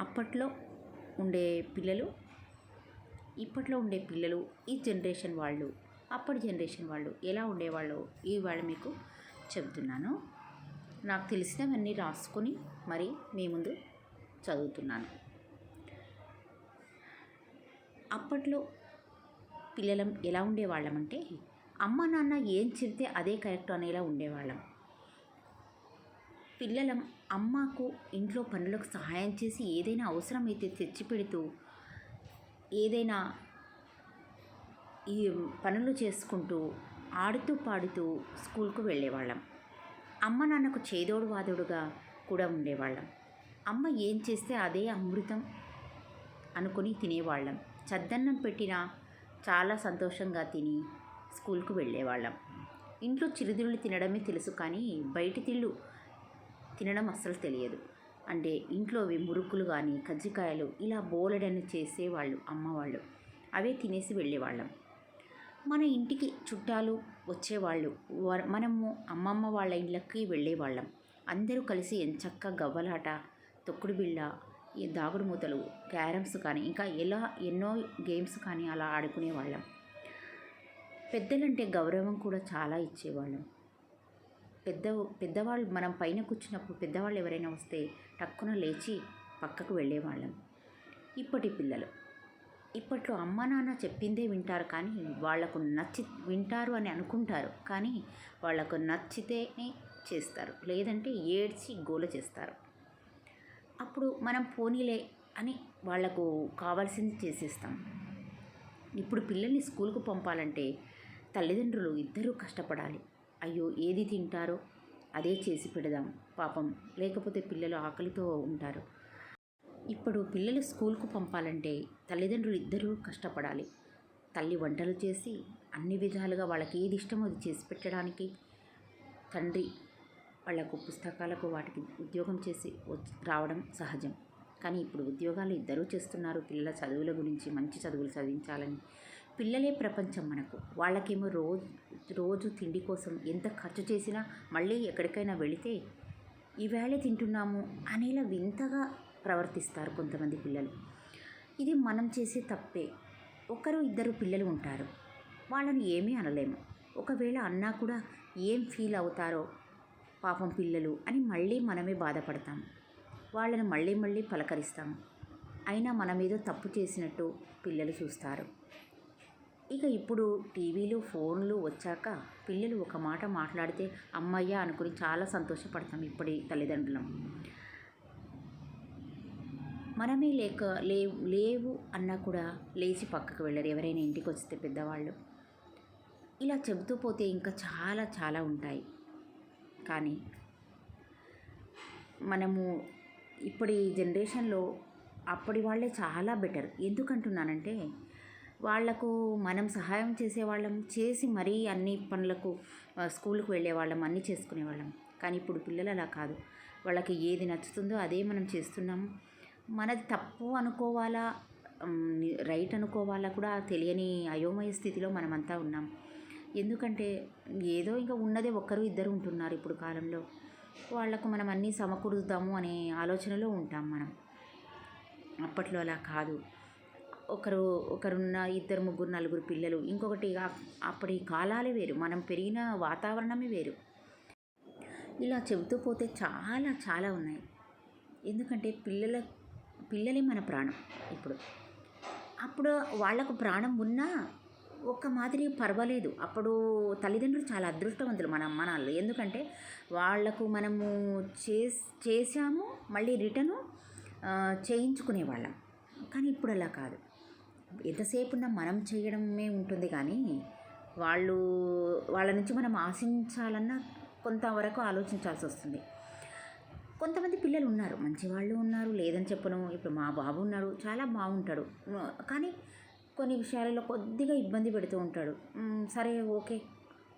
అప్పట్లో ఉండే పిల్లలు ఇప్పట్లో ఉండే పిల్లలు ఈ జనరేషన్ వాళ్ళు అప్పటి జనరేషన్ వాళ్ళు ఎలా ఉండేవాళ్ళు ఇవాళ మీకు చెబుతున్నాను. నాకు తెలిసినవన్నీ రాసుకొని మరి మీ ముందు చదువుతున్నాను. అప్పట్లో పిల్లలం ఎలా ఉండేవాళ్ళం అంటే అమ్మ నాన్న ఏం చెబితే అదే కరెక్ట్ అనేలా ఉండేవాళ్ళం. పిల్లల అమ్మకు ఇంట్లో పనులకు సహాయం చేసి ఏదైనా అవసరమైతే తెచ్చిపెడుతూ ఏదైనా ఈ పనులు చేసుకుంటూ ఆడుతూ పాడుతూ స్కూల్కు వెళ్ళేవాళ్ళం. అమ్మ నాన్నకు చేదోడు వాదోడుగా కూడా ఉండేవాళ్ళం. అమ్మ ఏం చేస్తే అదే అమృతం అనుకుని తినేవాళ్ళం. చద్దన్నం పెట్టినా చాలా సంతోషంగా తిని స్కూల్కు వెళ్ళేవాళ్ళం. ఇంట్లో చిరుతిళ్ళు తినడమే తెలుసు కానీ బయటి తిళ్ళు తినడం అస్సలు తెలియదు. అంటే ఇంట్లోవి మురుకులు కానీ కజ్జికాయలు ఇలా బోలెడని చేసేవాళ్ళు అమ్మవాళ్ళు. అవే తినేసి వెళ్ళేవాళ్ళం. మన ఇంటికి చుట్టాలు వచ్చేవాళ్ళు. మనము అమ్మమ్మ వాళ్ళ ఇళ్ళకి వెళ్ళేవాళ్ళం. అందరూ కలిసి ఎంచక్క గవ్వలాట తొక్కుడు బిళ్ళ ఈ దాగుడు మూతలు క్యారమ్స్ కానీ ఇంకా ఎలా ఎన్నో గేమ్స్ కానీ అలా ఆడుకునేవాళ్ళం. పెద్దలంటే గౌరవం కూడా చాలా ఇచ్చేవాళ్ళం. పెద్ద పెద్దవాళ్ళు మనం పైన కూర్చున్నప్పుడు పెద్దవాళ్ళు ఎవరైనా వస్తే టక్కున లేచి పక్కకు వెళ్ళేవాళ్ళం. ఇప్పటి పిల్లలు. ఇప్పట్లో అమ్మ నాన్న చెప్పిందే వింటారు కానీ వాళ్ళకు నచ్చి వింటారు అని అనుకుంటారు కానీ వాళ్ళకు నచ్చితేనే చేస్తారు. లేదంటే ఏడ్చి గోల చేస్తారు. అప్పుడు మనం పోనీలే అని వాళ్ళకు కావాల్సింది చేసేస్తాం. ఇప్పుడు పిల్లల్ని స్కూల్కు పంపాలంటే తల్లిదండ్రులు ఇద్దరూ కష్టపడాలి. అయ్యో ఏది తింటారో అదే చేసి పెడదాం పాపం. లేకపోతే పిల్లలు ఆకలితో ఉంటారు. ఇప్పుడు పిల్లలు స్కూల్కు పంపాలంటే తల్లిదండ్రులు ఇద్దరూ కష్టపడాలి. తల్లి వంటలు చేసి అన్ని విధాలుగా వాళ్ళకి ఏది ఇష్టమో అది చేసి పెట్టడానికి తండ్రి వాళ్ళకు పుస్తకాలకు వాటికి ఉద్యోగం చేసి వచ్చి రావడం సహజం. కానీ ఇప్పుడు ఉద్యోగాలు ఇద్దరూ చేస్తున్నారు. పిల్లల చదువుల గురించి మంచి చదువులు చదివించాలని పిల్లలే ప్రపంచం మనకు. వాళ్ళకేమో రోజు రోజు తిండి కోసం ఎంత ఖర్చు చేసినా మళ్ళీ ఎక్కడికైనా వెళితే ఈవేళ తింటున్నాము అనేలా వింతగా ప్రవర్తిస్తారు కొంతమంది పిల్లలు. ఇది మనం చేసే తప్పే. ఒకరు ఇద్దరు పిల్లలు ఉంటారు. వాళ్ళని ఏమీ అనలేము. ఒకవేళ అన్నా కూడా ఏం ఫీల్ అవుతారో పాపం పిల్లలు అని మళ్ళీ మనమే బాధపడతాం. వాళ్ళని మళ్ళీ మళ్ళీ పలకరిస్తాం. అయినా మనమేదో తప్పు చేసినట్టు పిల్లలు చూస్తారు. ఇక ఇప్పుడు టీవీలు ఫోన్లు వచ్చాక పిల్లలు ఒక మాట మాట్లాడితే అమ్మయ్య అనుకుని చాలా సంతోషపడతాం ఇప్పటి తల్లిదండ్రులం. మనమే లేక లే లేవు అన్నా కూడా లేచి పక్కకు వెళ్ళరు. ఎవరైనా ఇంటికి వస్తే పెద్దవాళ్ళు. ఇలా చెబుతూ పోతే ఇంకా చాలా చాలా ఉంటాయి. కానీ మనము ఇప్పటి జనరేషన్లో అప్పటి వాళ్ళే చాలా బెటర్. ఎందుకంటున్నానంటే వాళ్ళకు మనం సహాయం చేసేవాళ్ళం చేసి మరీ అన్ని పనులకు స్కూల్కు స్కూల్కి వెళ్ళేవాళ్ళం అన్నీ చేసుకునేవాళ్ళం. కానీ ఇప్పుడు పిల్లలు అలా కాదు. వాళ్ళకి ఏది నచ్చుతుందో అదే మనం చేస్తున్నాము. మనది తప్పు అనుకోవాలా? రైట్ అనుకోవాలా కూడా తెలియని అయోమయ స్థితిలో మనమంతా ఉన్నాం. ఎందుకంటే ఏదో ఇంకా ఉన్నదే ఒక్కరు ఇద్దరు ఉంటున్నారు ఇప్పుడు కాలంలో. వాళ్ళకు మనం అన్నీ సమకూరుద్దాము అనే ఆలోచనలో ఉంటాం మనం. అప్పట్లో అలా కాదు. ఒకరు ఒకరున్న ఇద్దరు ముగ్గురు నలుగురు పిల్లలు. ఇంకొకటి అప్పటి కాలాలే వేరు. మనం పెరిగిన వాతావరణమే వేరు. ఇలా చెబుతూ పోతే చాలా చాలా ఉన్నాయి. ఎందుకంటే పిల్లల పిల్లలే మన ప్రాణం ఇప్పుడు. అప్పుడు వాళ్ళకు ప్రాణం ఉన్నా ఒక మాదిరి పర్వాలేదు. అప్పుడు తల్లిదండ్రులు చాలా అదృష్టవంతులు మన అమ్మ ఎందుకంటే వాళ్ళకు మనము చేస్ చేసాము మళ్ళీ రిటర్ను చేయించుకునే వాళ్ళం కానీ ఇప్పుడు అలా కాదు. ఎంతసేపు ఉన్నా మనం చేయడమే ఉంటుంది కానీ వాళ్ళు వాళ్ళ నుంచి మనం ఆశించాలన్నా కొంతవరకు ఆలోచించాల్సి వస్తుంది. కొంతమంది పిల్లలు ఉన్నారు మంచి వాళ్ళు ఉన్నారు లేదని చెప్పను. ఇప్పుడు మా బాబు ఉన్నాడు చాలా బాగుంటాడు. కానీ కొన్ని విషయాలలో కొద్దిగా ఇబ్బంది పెడుతూ ఉంటాడు. సరే ఓకే.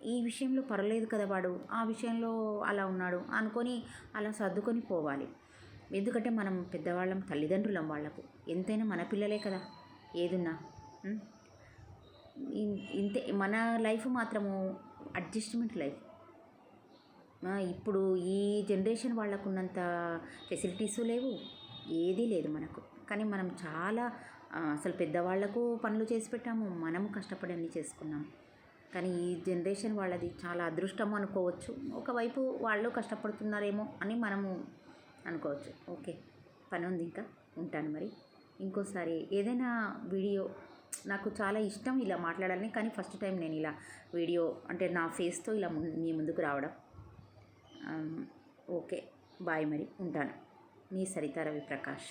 ఈ విషయంలో పర్లేదు కదా వాడు. ఆ విషయంలో అలా ఉన్నాడు అనుకొని అలా సర్దుకొని పోవాలి. ఎందుకంటే మనం పెద్దవాళ్ళం తల్లిదండ్రులం వాళ్ళకు ఎంతైనా మన పిల్లలే కదా. ఏదున్నా? ఇన్- ఇంతే మన లైఫ్ మాత్రము అడ్జస్ట్మెంట్ లైఫ్. ఇప్పుడు ఈ జనరేషన్ వాళ్ళకు ఉన్నంత ఫెసిలిటీస్ లేవు ఏదీ లేదు మనకు. కానీ మనం చాలా అసలు పెద్దవాళ్ళకు పనులు చేసి పెట్టాము మనము కష్టపడి అన్నీ చేసుకున్నాం. కానీ ఈ జనరేషన్ వాళ్ళది చాలా అదృష్టం అనుకోవచ్చు. ఒకవైపు వాళ్ళు కష్టపడుతున్నారేమో అని మనము అనుకోవచ్చు. ఓకే పని ఉంది ఇంకా ఉంటాను మరి. ఇంకోసారి ఏదైనా వీడియో నాకు చాలా ఇష్టం ఇలా మాట్లాడాలని కానీ ఫస్ట్ టైం నేను ఇలా వీడియో అంటే నా ఫేస్తో ఇలా మీ ముందుకు రావడం. ఓకే బాయ్ మరి ఉంటాను. మీ సరిత రవి ప్రకాష్